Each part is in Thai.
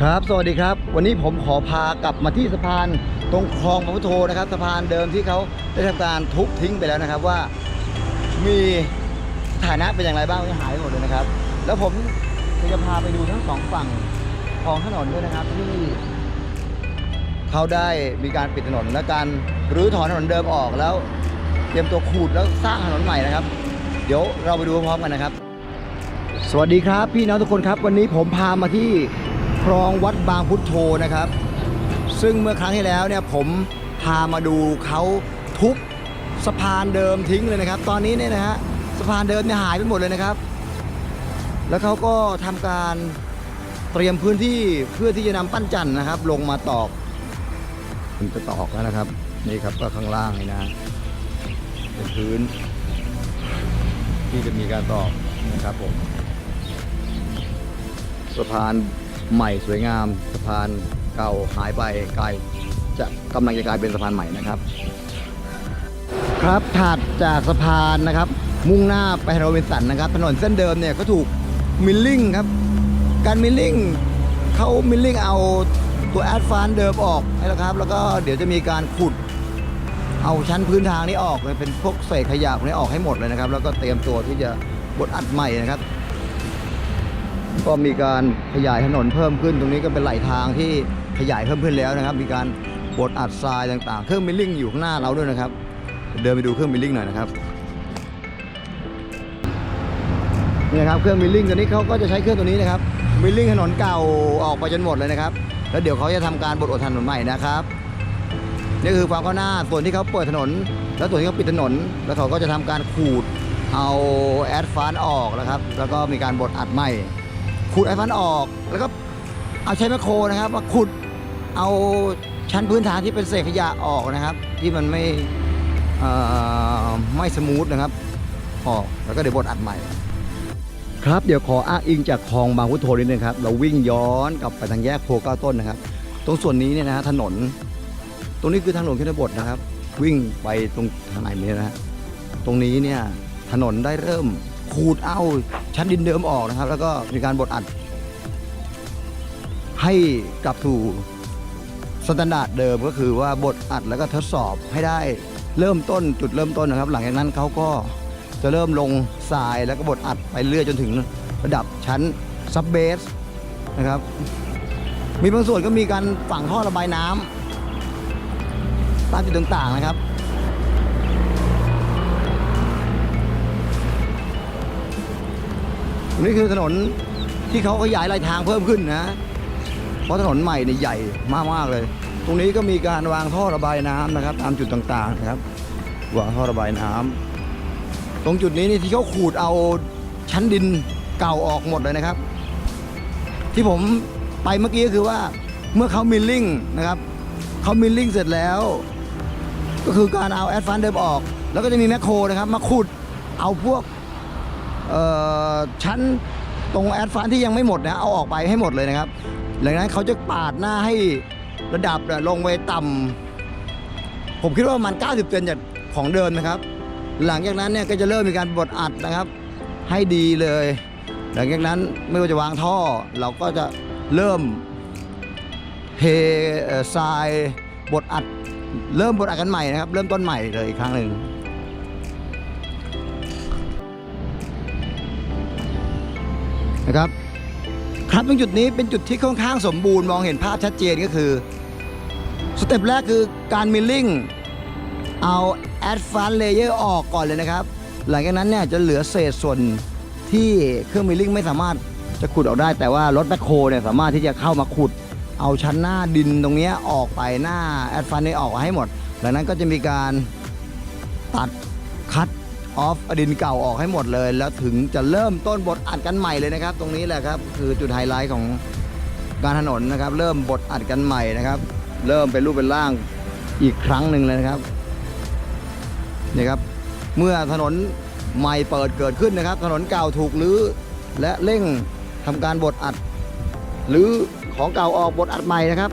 ครับ สวัสดีครับ วันนี้ผมขอพากลับมาที่สะพานตรงคลองพระพุทโธนะครับ สะพานเดิมที่เขาได้ทำการทุบทิ้งไปแล้วนะครับว่ามีฐานะเป็นอย่างไรบ้างที่หายหมดเลยนะครับ แล้วผมจะพาไปดูทั้งสองฝั่งของถนนด้วยนะครับที่เขาได้มีการปิดถนนและการรื้อถอนถนนเดิมออกแล้ว เตรียมตัวขูดแล้วสร้างถนนใหม่นะครับ เดี๋ยวเราไปดูพร้อมกันนะครับ สวัสดีครับ พี่น้องทุกคนครับ วันนี้ผมพามาที่ คลองวัดบางพุทโธนะครับ ซึ่งเมื่อครั้งที่แล้วเนี่ยผมพามาดูเขาทุบสะพานเดิมทิ้งเลยนะครับ ตอนนี้เนี่ยนะฮะสะพานเดิมเนี่ยหายไปหมดเลยนะครับ แล้วเขาก็ทำการเตรียมพื้นที่เพื่อที่จะนำปั้นจันทร์นะครับ ลงมาตอกมันจะตอกแล้วนะครับ นี่ครับก็ข้างล่างนี่นะเป็นพื้น ที่จะมีการตอกนะครับผมสะพาน ใหม่สวยงามสะพานเก่าหายไปกลายจะกำลังจะกลายเป็นสะพานใหม่นะครับ ครับถัดจากสะพานนะครับ มุ่งหน้าไปโรบินสันนะครับ ถนนเส้นเดิมเนี่ยก็ถูกมิลลิ่งครับ การมิลลิ่งเขามิลลิ่งเอาตัวแอดฟานเดิมออกแล้วครับ แล้วก็เดี๋ยวจะมีการขุด เอาชั้นพื้นทางนี้ออกเลยเป็นพวกเศษขยะพวกนี้ออกให้หมดเลยนะครับ แล้วก็เตรียมตัวที่จะบดอัดใหม่นะครับ ก็มีการขยายถนนเพิ่มขึ้น ตรงนี้ก็เป็นไหลทางที่ขยายเพิ่มขึ้นแล้วนะครับ มีการบดอัดทรายต่างๆ เครื่องมิลลิ่งอยู่ข้างหน้าเราด้วยนะครับ เดินไปดูเครื่องมิลลิ่งหน่อยนะครับนี่นะครับเครื่องมิลลิ่งตัวนี้เขาก็จะใช้เครื่องตัวนี้นะครับมิลลิ่งถนนเก่าออกไปจนหมดเลยนะครับ แล้วเดี๋ยวเขาจะทำการบดอดถนนใหม่นะครับนี่คือความก้าวหน้าส่วนที่เขาเปิดถนน แล้วส่วนที่เขาปิดถนน แล้วเขาก็จะทำการขูดเอาแอดฟานออกนะครับ แล้วก็มีการบดอัดใหม่ ขูดแอดฟานออก แล้วก็เอาใช้แมคโครนะครับมาขุดเอาชั้นพื้นฐานที่เป็นเศษขยะออกนะครับ ที่มันไม่ไม่สมูทนะครับออกแล้วก็เดี๋ยวบดอัดใหม่ ครับเดี๋ยวขออ้างอิงจากคลองบางพุทโธนิดนึงครับ เราวิ่งย้อนกลับไปทางแยกโพเก้าต้นนะครับ ตรงส่วนนี้เนี่ยนะฮะถนน ตรงนี้คือทางหลวงชนบทนะครับ วิ่งไปตรงทางไหนนี้นะฮะตรงนี้เนี่ยถนนได้เริ่ม ขูดเอาชั้นดินเดิมออกนะครับ แล้วก็มีการบดอัด ให้กลับสู่สแตนดาร์ดเดิมก็คือว่าบดอัดแล้วก็ทดสอบให้ได้เริ่มต้นจุดเริ่มต้นนะครับ หลังจากนั้นเขาก็จะเริ่มลงทรายแล้วก็บดอัดไปเรื่อยจนถึงระดับชั้นซับเบสนะครับ มีบางส่วนก็มีการฝังท่อระบายน้ำตามจุดต่างๆนะครับ นี่คือถนนที่เขาขยายรายทางเพิ่มขึ้นนะ เพราะถนนใหม่เนี่ยใหญ่มากๆเลย ตรงนี้ก็มีการวางท่อระบายน้ำนะครับ ตามจุดต่างๆนะครับวางท่อระบายน้ำตรงจุดนี้นี่ที่เขาขูดเอาชั้นดินเก่าออกหมดเลยนะครับ ที่ผมไปเมื่อกี้ก็คือว่าเมื่อเขามิลลิ่งนะครับเขามิลลิ่งเสร็จแล้ว ก็คือการเอาแอดฟันเดิมออก แล้วก็จะมีแมคโครนะครับ มาขุดเอาพวก ชั้นตรงแอดฟันที่ยังไม่หมดนะเอาออกไปให้หมดเลยนะครับหลังจากนั้นเขาจะปาดหน้าให้ระดับลงไปต่ำผมคิดว่ามัน 90เซนจากของเดิมนะครับ หลังจากนั้นเนี่ยก็จะเริ่มมีการบดอัดนะครับ ให้ดีเลย หลังจากนั้นไม่ว่าจะวางท่อ เราก็จะเริ่มเททรายบดอัด เริ่มบดอัดกันใหม่นะครับ เริ่มต้นใหม่เลยอีกครั้งหนึ่ง นะครับ ครับตรงจุดนี้เป็นจุดที่ค่อนข้างสมบูรณ์มองเห็นภาพชัดเจนก็คือสเต็ปแรกคือการมิลลิ่งเอาแอดฟานเลเยอร์ออกก่อนเลยนะครับ หลังจากนั้นเนี่ยจะเหลือเศษส่วนที่เครื่องมิลลิ่งไม่สามารถจะขุดออกได้แต่ว่ารถแบคโฮเนี่ยสามารถที่จะเข้ามาขุด เอาชั้นหน้าดินตรงเนี้ยออกไปหน้าแอดฟันนี่ออกให้หมด หลังนั้นก็จะมีการตัด ออฟดินเก่าออกให้หมดเลย แล้วถึงจะเริ่มต้นบทอัดกันใหม่เลยนะครับ ตรงนี้แหละครับคือจุดไฮไลท์ของการถนนนะครับ เริ่มบทอัดกันใหม่นะครับ เริ่มเป็นรูปเป็นร่างอีกครั้งหนึ่งเลยนะครับนี่ครับเมื่อถนนใหม่เปิดเกิดขึ้นนะครับ ถนนเก่าถูกรื้อและเร่งทำการบดอัดหรือของเก่าออกบทอัดใหม่นะครับ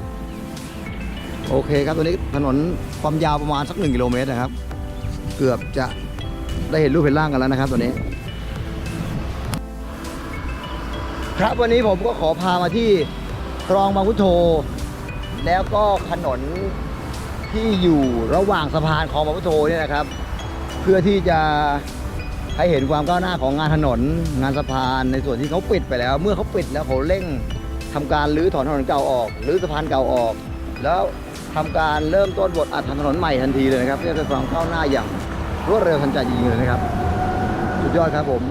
โอเคครับตัวนี้ถนนความยาวประมาณสักหนึ่งกิโลเมตรนะครับ เกือบจะ ได้เห็นรูปเห็นร่างกันแล้วนะครับตัวนี้ ครับวันนี้ผมก็ขอพามาที่คลองบางพุทโธแล้วก็ถนนที่อยู่ระหว่างสะพานคลองบางพุทโธเนี่ยนะครับ เพื่อที่จะให้เห็นความก้าวหน้าของงานถนน งานสะพานในส่วนที่เขาปิดไปแล้ว เมื่อเขาปิดแล้วเขาเร่งทำการรื้อถอนถนนเก่าออกรื้อสะพานเก่าออก แล้วทำการเริ่มต้นบทอัดทำถนนใหม่ทันทีเลยนะครับเพื่อเป็นความก้าวหน้าอย่าง รวดเร็วทันใจจริงๆเลยนะครับ สุดยอดครับผม